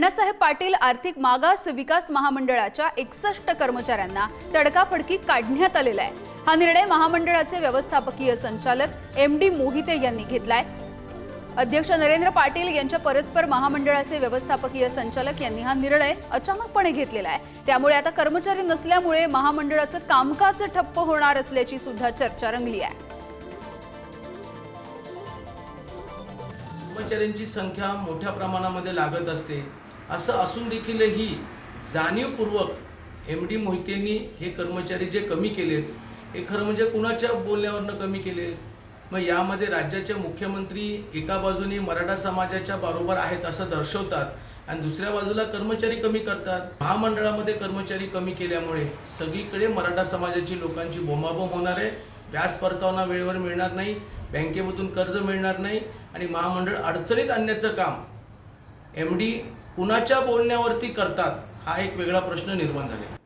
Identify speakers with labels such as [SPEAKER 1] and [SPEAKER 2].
[SPEAKER 1] अण्णासाहेब पाटील आर्थिक मागास विकास महामंडळाच्या एकसष्ट कर्मचाऱ्यांना तडकाफडकी काढण्यात आलेला आहे. हा निर्णय महामंडळाचे व्यवस्थापकीय संचालक एम डी मोहिते यांनी घेतलाय. अध्यक्ष नरेंद्र पाटील यांच्या परस्पर महामंडळाचे व्यवस्थापकीय संचालक यांनी हा निर्णय अचानकपणे घेतलेला आहे. त्यामुळे आता कर्मचारी नसल्यामुळे महामंडळाचं कामकाज ठप्प होणार असल्याची सुद्धा चर्चा रंगली आहे.
[SPEAKER 2] कर्मचाऱ्यांची संख्या मोठ्या प्रमाणामध्ये लागत असते. असं असून देखीलही जाणीवपूर्वक एम डी मोहितेंनी हे कर्मचारी जे कमी केलेत हे खरं म्हणजे कुणाच्या बोलण्यावरनं कमी केले मग यामध्ये राज्याचे मुख्यमंत्री एका बाजूने मराठा समाजाच्या बरोबर आहेत असं दर्शवतात आणि दुसऱ्या बाजूला कर्मचारी कमी करतात. महामंडळामध्ये कर्मचारी कमी केल्यामुळे सगळीकडे मराठा समाजाची लोकांची बोंबाबोंब होणार आहे. व्याज परतावना वेळेवर मिळणार नाही बँकेमधून कर्ज मिळणार नाही आणि महामंडळ अडचणीत आणण्याचं काम एम डी कुणाच्या बोलण्यावरती करतात हा एक वेगळा प्रश्न निर्माण झाला